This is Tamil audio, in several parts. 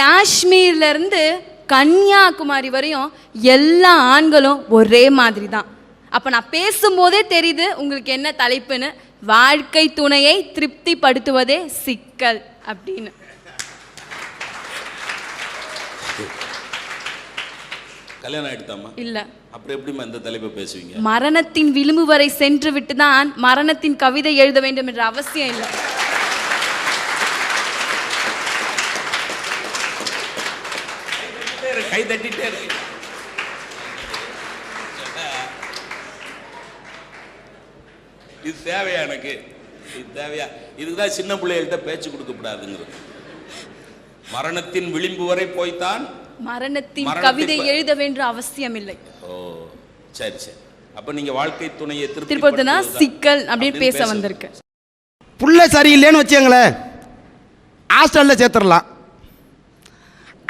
காஷ்மீர்ல இருந்து கன்னியாகுமரி வரையும் எல்லா ஆண்களும் ஒரே மாதிரி தான் அப்போ நான் பேசும்போதே தெரியுது உங்களுக்கு என்ன தலைப்புன்னு. வாழ்க்கை துணையை திருப்திப்படுத்துவதே சிக்கல் அப்படின்னு. கல்யாணம் இல்லை. அப்புறம் எப்படிம்மா இந்த தலைப்பை பேசுவீங்க? மரணத்தின் விளிம்பு வரை சென்று விட்டுதான் மரணத்தின் கவிதை எழுத வேண்டும் என்ற அவசியம் இல்லை. கை தட்டிட்டே இருக்கு. இது தேவையா எனக்கு? இது தேவையா? இதுதான் சின்ன பிள்ளைகள்கிட்ட பேச்சு கொடுக்கக்கூடாதுங்கிறது மரணத்தின் விளிம்பு வரை போய்த்தான். மரணத்தின் மரணத்தை கவிதை எழுத வேண்டிய அவசியம் இல்லை ஓ சரி சரி. அப்ப நீங்க வாழ்க்கை துணையை திருப்பதினா சிக்கல் அப்படின்னு பேச பேச வந்திருக்கு. புள்ள சரியில்லைன்னு வச்சுங்களேன் ஹாஸ்டலில் சேர்த்துடலாம்.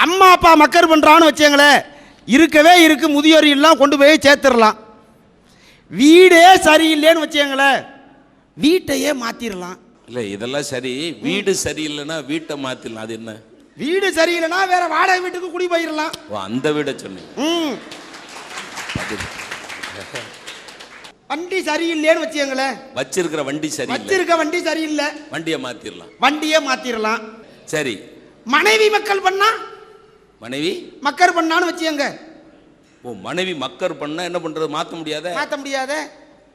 அம்மா அப்பா மக்கர் பண்ணுறான்னு வச்சுங்களேன் இருக்கவே இருக்கு முதியோர் எல்லாம் கொண்டு போய் சேர்த்துடலாம். வீடே சரியில்லைன்னு வச்சுங்களேன் வீட்டையே மாற்றிடலாம் இல்ல இதெல்லாம் சரி. வீடு சரியில்லைன்னா வீட்டை மாத்திடலாம் அது என்ன? வீடு சரியில்லைன்னா வேற வாடகை வீட்டுக்கு குடி போயிடலாம். ஓ அந்த வீடை சொன்னீங்க. வண்டி சரியில்லைன்னு வச்சுங்களேன் வச்சிருக்கிற வண்டி சரியில்லை. வச்சிருக்க வண்டி சரியில்லை. வண்டியை மாத்திரலாம். வண்டியே மாற்றிடலாம் சரி. மனைவி மக்கள் பண்ணா மனைவி? மக்கர் பண்ணான்னு வச்சுங்க ஓ மனைவி மக்கர் பண்ணா என்ன பண்றது? மாத்த முடியாத? மாற்ற முடியாத?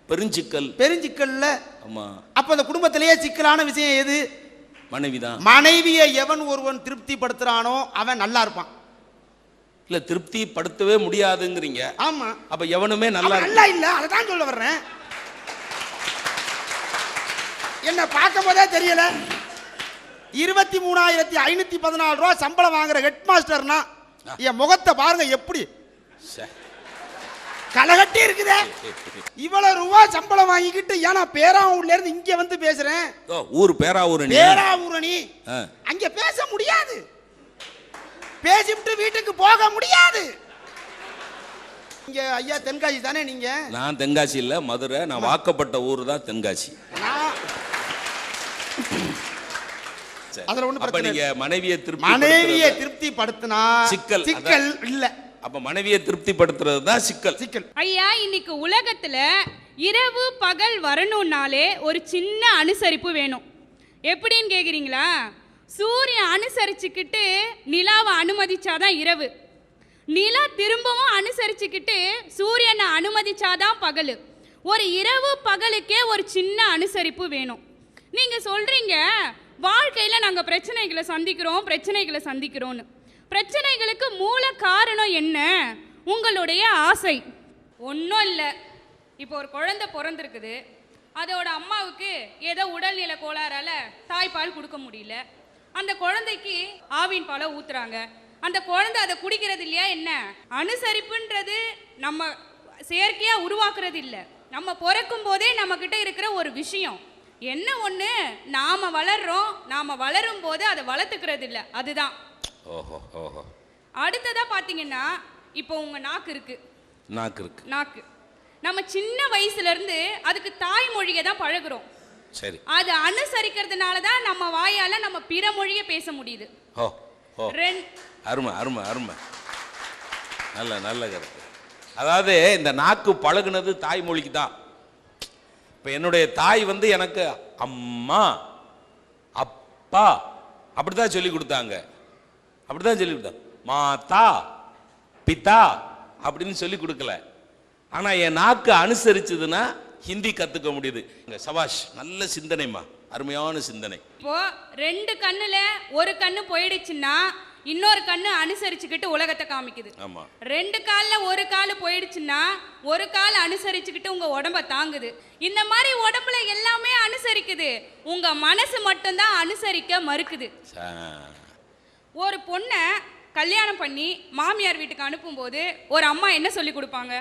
பெருஞ்சிக்கல். பெருஞ்சிக்கல்ல. ஆமா. அப்ப அந்த குடும்பத்திலேயே சிக்கலான விஷயம் எது? மனைவிதான். மனைவியை எவன் ஒருவன் திருப்திப்படுத்துறானோ அவன் நல்லா இருப்பான். இல்ல திருப்தி படுத்தவே முடியாதுங்கிறீங்க. ஆமா. அப்ப எவனுமே நல்லா நல்லா இல்ல அதை தான் சொல்ல வர்றேன். என்ன பார்க்கும் போதே தெரியல. இருபத்தி மூணாயிரத்தி ஐநூத்தி பதினாலு ரூபா சம்பளம் வாங்குற ஹெட் மாஸ்டர்னா என் முகத்தை பாருங்க எப்படி. களைகட்டி இருக்குதே. இவ்வளவு ரூபா சம்பளம் வாங்கிக்கிட்டு ஏன்னா பேராவூர்ல இருந்து இங்க வந்து பேசுறேன். ஊர் பேராவூரணி. பேராவூரணி. அங்க பேச முடியாது. பேசிவிட்டு வீட்டுக்கு போக முடியாது. இங்க ஐயா தென்காசி தானே நீங்க? நான் தென்காசி இல்ல மதுரை. நான் வாக்கப்பட்ட ஊர் தான் தென்காசி. நான் சரி. அதுல ஒண்ணும் அப்ப பிரச்சனை நீங்க மனைவியை திருப்தி மனைவியை திருப்திப்படுத்தினா சிக்கல், சிக்கல் இல்ல. அப்ப மனைவியை திருப்திப்படுத்துறது தான் சிக்கல். சிக்கல். ஐயா இன்னைக்கு உலகத்துல இரவு பகல் வரணும்னாலே ஒரு சின்ன அனுசரிப்பு வேணும். எப்படின்னு கேக்குறீங்களா? சூரியன் அனுசரிச்சுக்கிட்டு நிலாவை அனுமதிச்சாதான் இரவு. நிலா திரும்பவும் அனுசரிச்சுக்கிட்டு சூரியனை அனுமதிச்சாதான் பகல். ஒரு இரவு பகலுக்கே ஒரு சின்ன அனுசரிப்பு வேணும். நீங்க சொல்றீங்க வாழ்க்கையில் நாங்கள் பிரச்சனைகளை சந்திக்கிறோம் பிரச்சனைகளை சந்திக்கிறோன்னு பிரச்சனைகளுக்கு மூல காரணம் என்ன? உங்களுடைய ஆசை. ஒன்றும் இல்லை. இப்போ ஒரு குழந்தை பிறந்திருக்குது. அதோட அம்மாவுக்கு ஏதோ உடல்நிலை கோளாறால தாய்ப்பால் கொடுக்க முடியல. அந்த குழந்தைக்கு ஆவின் பாலை ஊத்துறாங்க. அந்த குழந்தை அதை குடிக்கிறது இல்லையா என்ன? அனுசரிப்புன்றது நம்ம செயற்கையாக உருவாக்குறது இல்லை. நம்ம பிறக்கும் போதே நம்ம கிட்ட இருக்கிற ஒரு விஷயம். என்ன ஒன்று நாம வளர்றோம். நாம வளரும் போது அதை வளர்த்துக்கிறது இல்லை. அதுதான். ஓஹோ ஓஹோ. அடுத்ததா பாத்தீங்கன்னா இப்போ உங்க நாக்கு இருக்கு. நாக்கு இருக்கு. நாக்கு. நம்ம சின்ன வயசுல இருந்து அதுக்கு தாய்மொழியை தான் பழகுறோம். சரி. அது அனுசரிக்கிறதுனால தான் நம்ம வாயால நம்ம பிற மொழியை பேச முடியுது. ஓ அருமை அருமை அருமை. நல்ல நல்ல கருத்து. அதாவது இந்த நாக்கு பழகுனது தாய்மொழிக்கு தான் இப்போ என்னுடைய தாய் வந்து எனக்கு அம்மா அப்பா அப்படி தான் சொல்லி கொடுத்தாங்க. அப்படி தான் சொல்லி கொடுத்தாங்க மாதா பிதா அப்படின்னு சொல்லி கொடுக்கல. ஆனால் என் நாக்கு அனுசரிச்சதுன்னா ஹிந்தி கற்றுக்க முடியுது. இங்கே சபாஷ் நல்ல சிந்தனைமா அருமையான சிந்தனை. இப்போ ரெண்டு கண்ணில் ஒரு கண்ணு போயிடுச்சுன்னா இன்னொரு கண்ணு அனுசரிச்சுக்கிட்டு உலகத்தை காமிக்குது. ரெண்டு கால்ல ஒரு கால் போயிடுச்சுன்னா ஒரு கால் அனுசரிச்சுக்கிட்டு உங்க உடம்ப தாங்குது. இந்த மாதிரி உடம்புல எல்லாமே அனுசரிக்குது. உங்க மனசு மட்டும்தான் அனுசரிக்க மறுக்குது. ஒரு பொண்ணை கல்யாணம் பண்ணி மாமியார் வீட்டுக்கு அனுப்பும்போது ஒரு அம்மா என்ன சொல்லி கொடுப்பாங்க?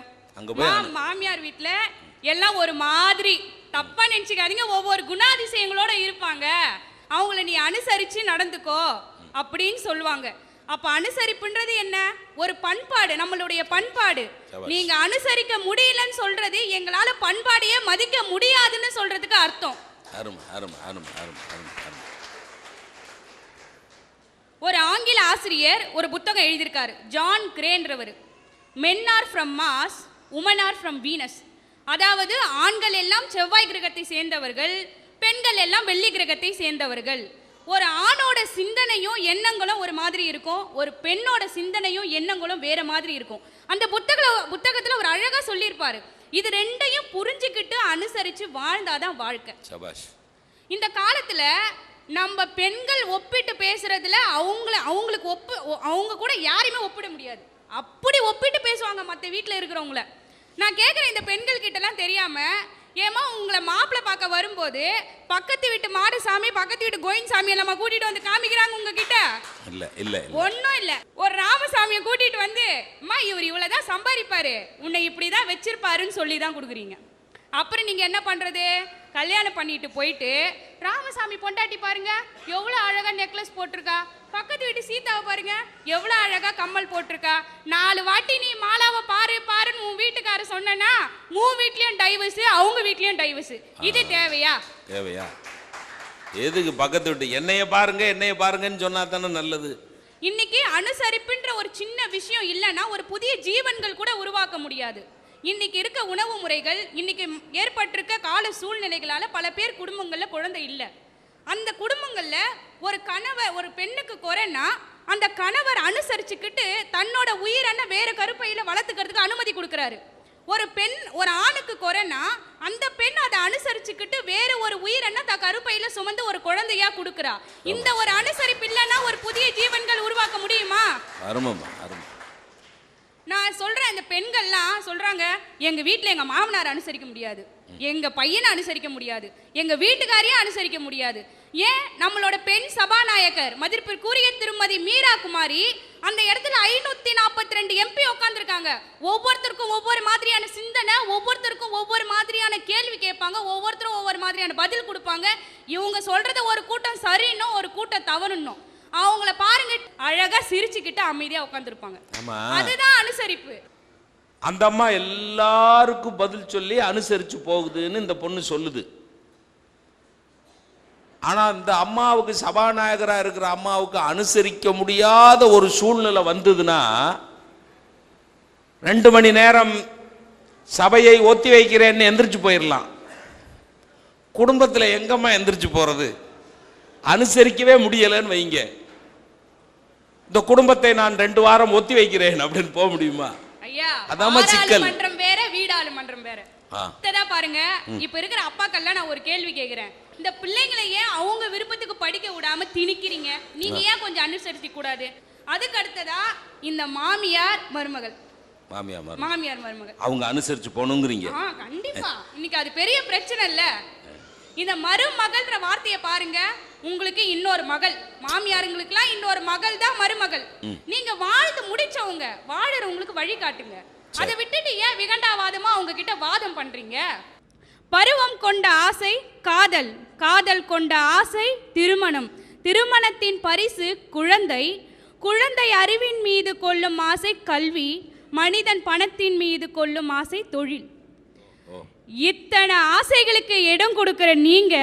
மாமியார் வீட்ல எல்லாம் ஒரு மாதிரி. தப்பா நினைச்சுக்காதீங்க. ஒவ்வொரு குணாதிசயங்களோட இருப்பாங்க. அவங்கள நீ அனுசரிச்சு நடந்துக்கோ. அப்படின்னு சொல்லுவாங்க. அப்ப அனுசரிப்புன்றது என்ன? ஒரு பண்பாடு நம்மளுடைய பண்பாடு. நீங்க அனுசரிக்க முடியலன்னு சொல்றது எங்களால பண்பாடையே மதிக்க முடியாதுன்னு சொல்றதுக்கு அர்த்தம். ஒரு ஆங்கில ஆசிரியர் ஒரு புத்தகம் எழுதியிருக்காரு. John கிரேன்றவர். Men are from Mars women are from Venus அதாவது ஆண்கள் எல்லாம் செவ்வாய் கிரகத்தை சேர்ந்தவர்கள் பெண்கள் எல்லாம் வெள்ளி கிரகத்தை சேர்ந்தவர்கள். ஒரு ஆணோட சிந்தனையும் எண்ணங்களும் ஒரு மாதிரி இருக்கும். ஒரு பெண்ணோட சிந்தனையும் எண்ணங்களும் வேற மாதிரி இருக்கும். அந்த புத்தக புத்தகத்துல ஒரு அழகா சொல்லியிருப்பாரு. இது ரெண்டையும் புரிஞ்சுக்கிட்டு அனுசரிச்சு வாழ்ந்தாதான் வாழ்க்கை. சபாஷ். இந்த காலத்துல நம்ம பெண்கள் ஒப்பிட்டு பேசுறதுல அவங்கள அவங்களுக்கு ஒப்பு அவங்க கூட யாரையுமே ஒப்பிட முடியாது. அப்படி ஒப்பிட்டு பேசுவாங்க மற்ற வீட்டில் இருக்கிறவங்கள. நான் கேட்குறேன் இந்த பெண்கள் கிட்டலாம் தெரியாம ஏமா உங்களை மாப்பிள்ளை பார்க்க வரும்போது பக்கத்து வீட்டு மாடு சாமி பக்கத்து வீட்டு கோயின் சாமியை நம்ம கூட்டிட்டு வந்து காமிக்கிறாங்க உங்ககிட்ட? இல்ல இல்ல ஒன்றும் இல்லை. ஒரு ராமசாமியை கூட்டிட்டு வந்து அம்மா இவர் இவ்வளோதான் சம்பாதிப்பாரு. உன்னை இப்படி தான் வச்சிருப்பாருன்னு சொல்லி தான் கொடுக்குறீங்க. அப்புறம் நீங்கள் என்ன பண்ணுறது கல்யாணம் பண்ணிட்டு போயிட்டு ராமசாமி பொண்டாட்டி பாருங்க எவ்வளோ அழகாக நெக்லஸ் போட்டிருக்கா. பக்கத்து வீட்டு சீதாவை பாருங்க. எவ்வளோ அழகாக கம்மல் போட்டிருக்கா. நாலு வாட்டி நீ மாலாவை பாரு பாருன்னு உன் வீட்டுக்கார சொன்னனா உன் வீட்லேயும் டைவர்ஸு அவங்க வீட்லேயும் டைவர்ஸு இது தேவையா? தேவையா? எதுக்கு பக்கத்து விட்டு? என்னைய பாருங்க என்னைய பாருங்கன்னு சொன்னா தானே நல்லது. இன்னைக்கு அனுசரிப்புன்ற ஒரு சின்ன விஷயம் இல்லைன்னா ஒரு புதிய ஜீவன்கள் கூட உருவாக்க முடியாது. இன்னைக்கு இருக்க உணவு முறைகள் இன்னைக்கு ஏற்பட்டிருக்க கால சூழ்நிலைகளால பல பேர் குடும்பங்கள்ல குழந்தை இல்லை. அந்த குடும்பங்கள்ல ஒரு கணவர் ஒரு பெண்ணுக்கு குறைன்னா அந்த கணவர் அனுசரிச்சுக்கிட்டு தன்னோட உயிரனை வேற கருப்பையில் வளர்த்துக்கிறதுக்கு அனுமதி கொடுக்குறாரு. ஒரு பெண் ஒரு ஆணுக்கு குறைன்னா அந்த பெண் அதை அனுசரிச்சுக்கிட்டு வேற ஒரு உயிரனை த கருப்பையில சுமந்து ஒரு குழந்தையா கொடுக்குறா. இந்த ஒரு அனுசரிப்பு இல்லைன்னா ஒரு புதிய ஜீவன்கள் உருவாக்க முடியுமா? நான் சொல்றேன் இந்த பெண்கள்லாம் சொல்றாங்க எங்க வீட்டில் எங்க மாமனார் அனுசரிக்க முடியாது. எங்க பையனை அனுசரிக்க முடியாது. எங்க வீட்டுக்காரையும் அனுசரிக்க முடியாது. ஏன் நம்மளோட பெண் சபாநாயகர் மதிப்பிற்குரிய திருமதி மீரா குமாரி அந்த இடத்துல ஐநூத்தி நாற்பத்தி ரெண்டு எம்பி உட்காந்துருக்காங்க ஒவ்வொருத்தருக்கும் ஒவ்வொரு மாதிரியான சிந்தனை ஒவ்வொருத்தருக்கும் ஒவ்வொரு மாதிரியான கேள்வி கேட்பாங்க ஒவ்வொருத்தரும் ஒவ்வொரு மாதிரியான பதில் கொடுப்பாங்க. இவங்க சொல்றத ஒரு கூட்டம் சரின்னும் ஒரு கூட்டம் தவறுன்னும். அவங்கள பாருங்க அழகா சிரிச்சுக்கிட்டு அமைதியா உட்காந்துருப்பாங்க அதுதான் அனுசரிப்பு. அந்த அம்மா எல்லாருக்கும் பதில் சொல்லி அனுசரிச்சு போகுதுன்னு இந்த பொண்ணு சொல்லுது. ஆனா இந்த அம்மாவுக்கு சபாநாயகரா இருக்கிற அம்மாவுக்கு அனுசரிக்க முடியாத ஒரு சூழ்நிலை வந்ததுன்னா ரெண்டு மணி நேரம் சபையை ஒத்தி வைக்கிறேன்னு எந்திரிச்சு போயிடலாம் குடும்பத்துல எங்கம்மா எந்திரிச்சு போறது? அனுசரிக்கவே முடியலைன்னு வைங்க. இந்த குடும்பத்தை நான் ரெண்டு வாரம் ஒத்தி வைக்கிறேன் அப்படின்னு போக முடியுமா? ஐயா அதாம்மா சிக்கல். மன்றம் வேற வீடாளு மன்றம் வேற. இதான் பாருங்க. இப்ப இருக்கிற அப்பாக்கெல்லாம் நான் ஒரு கேள்வி கேக்குறேன். இந்த பிள்ளைங்களை ஏன் அவங்க விருப்பத்துக்கு படிக்க விடாம திணிக்கிறீங்க? நீங்க ஏன் கொஞ்சம் அனுசரிக்க கூடாது? அதுக்கு அடுத்ததா இந்த மாமியார் மருமகள். மாமியா மாமி மாமியார் மருமகள். அவங்க அனுசரிச்சு போகணுங்கிறீங்க. கண்டிப்பா. இன்னைக்கு அது பெரிய பிரச்சனை இல்ல. இந்த மருமகள்ன்ற வார்த்தையை பாருங்க. உங்களுக்கு இன்னொரு மகள். மாமியாருங்களுக்குலாம் இன்னொரு மகள் தான் மருமகள் நீங்க வாழ்ந்து முடிச்சவங்க. வாழறவங்களுக்கு வழி காட்டுங்க அதை விட்டுட்டு ஏன் விகண்டாவாதமா அவங்க கிட்ட வாதம் பண்றீங்க? பருவம் கொண்ட ஆசை காதல். காதல் கொண்ட ஆசை திருமணம். திருமணத்தின் பரிசு குழந்தை. குழந்தை அறிவின் மீது கொள்ளும் ஆசை கல்வி. மனிதன் பணத்தின் மீது கொள்ளும் ஆசை தொழில். இத்தனை ஆசைகளுக்கு இடம் கொடுக்கிற நீங்க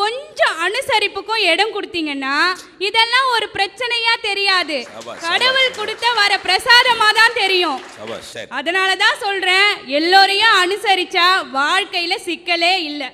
கொஞ்சம் அனுசரிப்புக்கும் இடம் கொடுத்தீங்கன்னா இதெல்லாம் ஒரு பிரச்சனையா தெரியாது. கடவுள் கொடுத்த வர பிரசாதமா தான் தெரியும் அதனால தான் சொல்றேன் எல்லோரையும் அனுசரிச்சா வாழ்க்கையில சிக்கலே இல்லை.